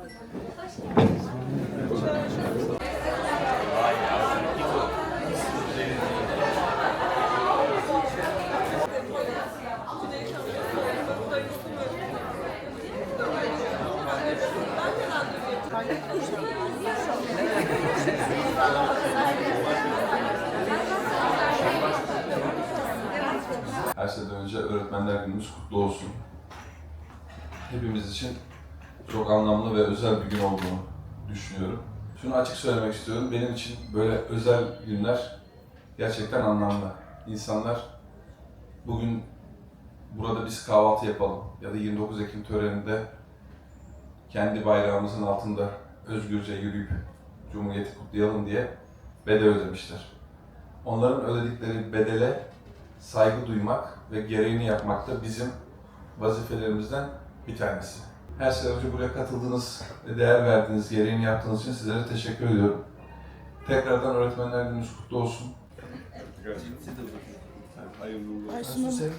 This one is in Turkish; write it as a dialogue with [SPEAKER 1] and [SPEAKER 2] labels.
[SPEAKER 1] Her şeyden önce öğretmenler günümüz kutlu olsun. Hepimiz için çok anlamlı ve özel bir gün olduğunu düşünüyorum. Şunu açık söylemek istiyorum. Benim için böyle özel günler gerçekten anlamlı. İnsanlar bugün burada biz kahvaltı yapalım ya da 29 Ekim töreninde kendi bayrağımızın altında özgürce yürüyüp Cumhuriyeti kutlayalım diye bedel ödemişler. Onların ödedikleri bedele saygı duymak ve gereğini yapmak da bizim vazifelerimizden bir tanesi. Her önce buraya katıldığınız değer verdiğiniz, gereğini yaptığınız için sizlere teşekkür ediyorum. Tekrardan Öğretmenler Gününüz kutlu olsun.
[SPEAKER 2] Hayırlı uğurlu olsun.